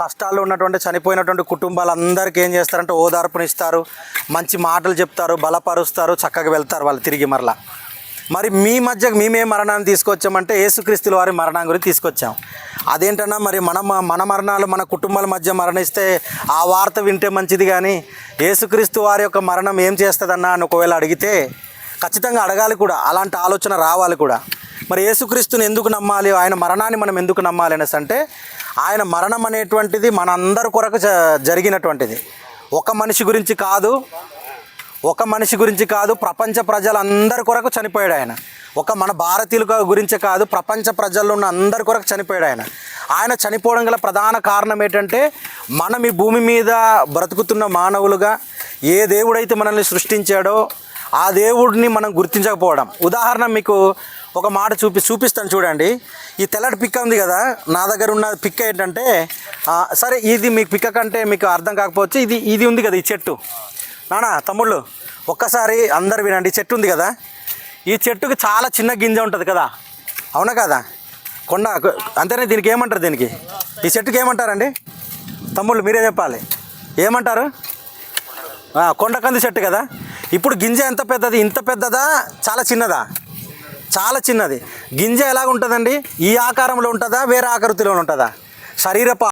కష్టాల్లో ఉన్నటువంటి చనిపోయినటువంటి కుటుంబాలందరికీ ఏం చేస్తారంటే ఓదార్పునిస్తారు మంచి మాటలు చెప్తారు బలపరుస్తారు చక్కగా వెళ్తారు వాళ్ళు తిరిగి మరలా. మరి మీ మధ్య మేమే మరణాన్ని తీసుకొచ్చామంటే యేసుక్రీస్తుల వారి మరణం గురించి తీసుకొచ్చాం. అదేంటన్నా మరి మన మన మరణాలు మన కుటుంబాల మధ్య మరణిస్తే ఆ వార్త వింటే మంచిది కానీ యేసుక్రీస్తు వారి యొక్క మరణం ఏం చేస్తుందన్నా అని ఒకవేళ అడిగితే ఖచ్చితంగా అడగాలి కూడా అలాంటి ఆలోచన రావాలి కూడా. మరి యేసుక్రీస్తుని ఎందుకు నమ్మాలి ఆయన మరణాన్ని మనం ఎందుకు నమ్మాలి అనేసి అంటే ఆయన మరణం అనేటువంటిది మనందరి కొరకు జ- జరిగినటువంటిది. ఒక మనిషి గురించి కాదు ఒక మనిషి గురించి కాదు ప్రపంచ ప్రజలందరి కొరకు చనిపోయాడు ఆయన. ఒక మన భారతీయుల గురించి గురించే కాదు ప్రపంచ ప్రజల్లో ఉన్న అందరి కొరకు చనిపోయాడు ఆయన. ఆయన చనిపోవడం గల ప్రధాన కారణం ఏంటంటే మనం ఈ భూమి మీద బ్రతుకుతున్న మానవులుగా ఏ దేవుడైతే మనల్ని సృష్టించాడో ఆ దేవుడిని మనం గుర్తించకపోవడం. ఉదాహరణ మీకు ఒక మాట చూపి చూపిస్తాను చూడండి. ఈ తెల్లటి పిక్క ఉంది కదా నా దగ్గర ఉన్న పిక్క ఏంటంటే సరే ఇది మీకు పిక్క కంటే మీకు అర్థం కాకపోవచ్చు ఇది ఇది ఉంది కదా ఈ చెట్టు. నానా తమ్ముళ్ళు ఒక్కసారి అందరు వినండి. ఈ చెట్టు ఉంది కదా ఈ చెట్టుకి చాలా చిన్న గింజ ఉంటుంది కదా అవునా కదా? కొండ అంతేనే దీనికి ఏమంటారు దీనికి? ఈ చెట్టుకి ఏమంటారండి? తమ్ముళ్ళు మీరే చెప్పాలి. ఏమంటారు? కొండ కొండకంది చెట్టు కదా ఇప్పుడు గింజ ఎంత పెద్దది? ఇంత పెద్దదా? చాలా చిన్నదా? చాలా చిన్నది. గింజ ఎలాగ ఉంటుందండి ఈ ఆకారంలో ఉంటుందా? వేరే ఆకృతిలో ఉంటుందా? శరీరపు